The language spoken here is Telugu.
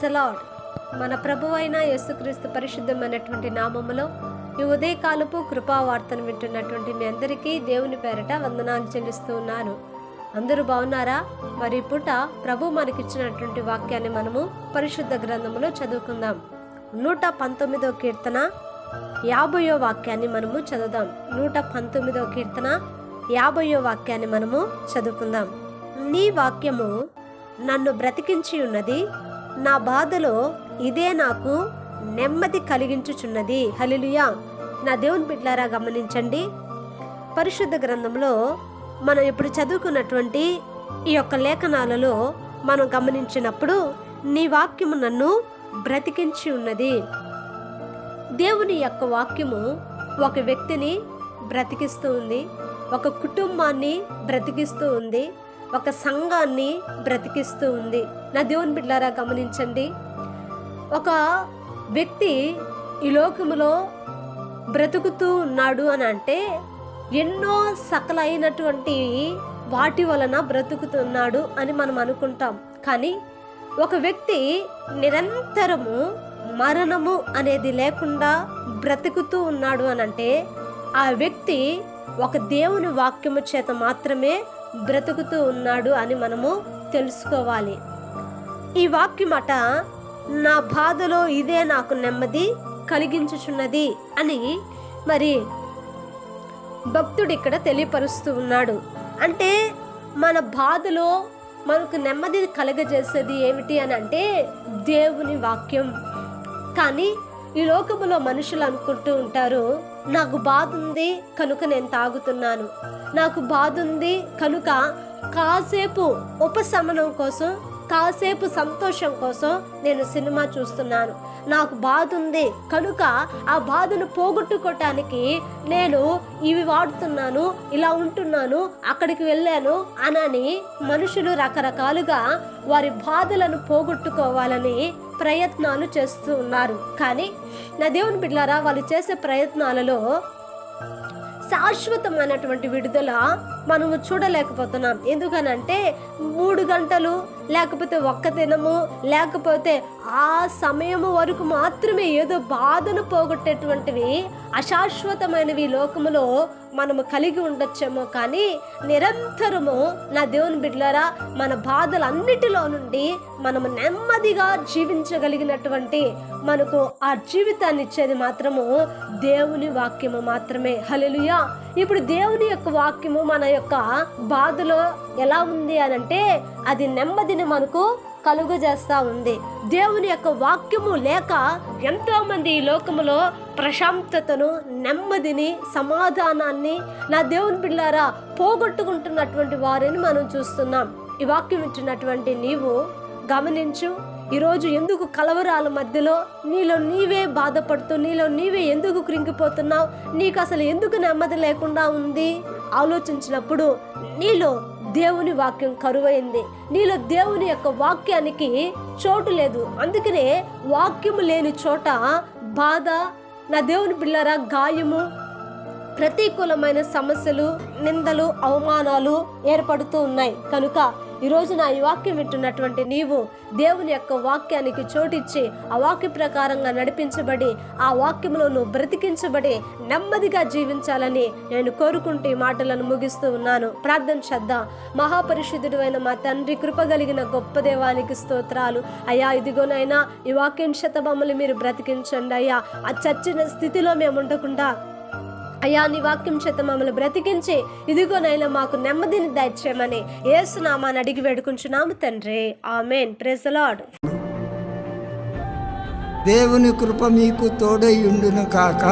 ప్రెజలాడ్ మన ప్రభువైన యేసుక్రీస్తు పరిశుద్ధమైనటువంటి నామములో ఈ ఉదయకాలపు కృపావార్తను వింటున్నటువంటి మీ అందరికీ దేవుని పేరట వందనాలు చెల్లిస్తూ ఉన్నాను. అందరూ బాగున్నారా? మరి పుట పూట ప్రభు మనకిచ్చినటువంటి వాక్యాన్ని మనము పరిశుద్ధ గ్రంథములో చదువుకుందాం. నూట పంతొమ్మిదో కీర్తన యాభయో వాక్యాన్ని మనము చదువుదాం. నూట పంతొమ్మిదో కీర్తన యాభయో వాక్యాన్ని మనము చదువుకుందాం. నీ వాక్యము నన్ను బ్రతికించి ఉన్నది నా బాధలో ఇదే నాకు నెమ్మది కలిగించుచున్నది. హలిలుయా నా దేవుని బిడ్లారా గమనించండి. పరిశుద్ధ గ్రంథంలో మనం ఇప్పుడు చదువుకున్నటువంటి ఈ యొక్క లేఖనాలలో మనం గమనించినప్పుడు నీ వాక్యము నన్ను బ్రతికించి ఉన్నది. దేవుని యొక్క వాక్యము ఒక వ్యక్తిని బ్రతికిస్తూ ఉంది. ఒక కుటుంబాన్ని బ్రతికిస్తూ ఉంది. ఒక సంఘాన్ని బ్రతికిస్తూ ఉంది. నా దేవుని బిడ్డారా గమనించండి. ఒక వ్యక్తి ఈ లోకములో బ్రతుకుతూ ఉన్నాడు అని అంటే ఎన్నో సకలైనటువంటి వాటి వలన బ్రతుకుతున్నాడు అని మనం అనుకుంటాం. కానీ ఒక వ్యక్తి నిరంతరము మరణము అనేది లేకుండా బ్రతుకుతూ ఉన్నాడు అని అంటే ఆ వ్యక్తి ఒక దేవుని వాక్యము చేత మాత్రమే బ్రతుకుతూ ఉన్నాడు అని మనము తెలుసుకోవాలి. ఈ వాక్యమట నా బాధలో ఇదే నాకు నెమ్మది కలిగించుచున్నది అని మరి భక్తుడు ఇక్కడ తెలియపరుస్తూ ఉన్నాడు. అంటే మన బాధలో మనకు నెమ్మది కలగజేసేది ఏమిటి అని అంటే దేవుని వాక్యం. కానీ ఈ లోకములో మనుషులు అనుకుంటూ ఉంటారు నాకు బాధ ఉంది కనుక నేను తాగుతున్నాను. నాకు బాధ ఉంది కనుక కాసేపు ఉపశమనం కోసం కాసేపు సంతోషం కోసం నేను సినిమా చూస్తున్నాను. నాకు బాధ ఉంది కనుక ఆ బాధను పోగొట్టుకోవటానికి నేను ఇవి వాడుతున్నాను ఇలా ఉంటున్నాను అక్కడికి వెళ్ళాను అనని మనుషులు రకరకాలుగా వారి బాధలను పోగొట్టుకోవాలని ప్రయత్నాలు చేస్తూ ఉన్నారు. కానీ నా దేవుని బిడ్డారా వాళ్ళు చేసే ప్రయత్నాలలో శాశ్వతమైనటువంటి విడుదల మనము చూడలేకపోతున్నాం. ఎందుకనంటే మూడు గంటలు లేకపోతే ఒక్క దినము లేకపోతే ఆ సమయము వరకు మాత్రమే ఏదో బాధను పోగొట్టేటువంటివి అశాశ్వతమైనవి లోకములో మనము కలిగి ఉండొచ్చేమో కానీ నిరంతరము నా దేవుని బిడ్డలారా మన బాధలన్నిటిలో నుండి మనము నెమ్మదిగా జీవించగలిగినటువంటి మనకు ఆ జీవితాన్ని ఇచ్చేది మాత్రము దేవుని వాక్యము మాత్రమే. హలెలుయా ఇప్పుడు దేవుని యొక్క వాక్యము మన యొక్క బాధలో ఎలా ఉంది అని అంటే అది నెమ్మదిని మనకు కలుగజేస్తూ ఉంది. దేవుని యొక్క వాక్యము లేక ఎంతోమంది ఈ లోకములో ప్రశాంతతను నెమ్మదిని సమాధానాన్ని నా దేవుని పిల్లారా పోగొట్టుకుంటున్నటువంటి వారిని మనం చూస్తున్నాం. ఈ వాక్యం ఇచ్చినటువంటి నీవు గమనించు ఈరోజు ఎందుకు కలవరాల మధ్యలో? నీలో నీవే బాధపడుతూ నీలో నీవే ఎందుకు కృంగిపోతున్నావు నీకు అసలు ఎందుకు నెమ్మది లేకుండా ఉంది? ఆలోచించినప్పుడు నీలో దేవుని వాక్యం కరువైంది. నీలో దేవుని యొక్క వాక్యానికి చోటు లేదు. అందుకనే వాక్యము లేని చోట బాధ నా దేవుని పిల్లరా గాయము ప్రతికూలమైన సమస్యలు నిందలు అవమానాలు ఏర్పడుతూ ఉన్నాయి. కనుక ఈరోజు నా ఈ వాక్యం వింటున్నటువంటి నీవు దేవుని యొక్క వాక్యానికి చోటిచ్చి ఆ వాక్య ప్రకారంగా నడిపించబడి ఆ వాక్యంలో నువ్వు బ్రతికించబడి నెమ్మదిగా జీవించాలని నేను కోరుకుంటూ ఈ మాటలను ముగిస్తూ ఉన్నాను. ప్రార్థన చేద్దాం. మహాపరిశుద్ధుడు అయిన మా తండ్రి కృపగలిగిన గొప్ప దేవానికి స్తోత్రాలు. అయ్యా ఇదిగోనైనా ఈ వాక్యం శతబొమ్మలు మీరు బ్రతికించండి అయ్యా. ఆ చచ్చిన స్థితిలో మేము ఉండకుండా అయ్యా నీ వాక్యం చేత మమ్మల్ని బ్రతికించి ఇదిగోనైనా మాకు నెమ్మదిని దయచేయమని ఏసునామాని అడిగి వేడుకుంటున్నాము తండ్రి. ఆమెన్. ప్రెజలాడ్ దేవుని కృప మీకు తోడై ఉండును కాక.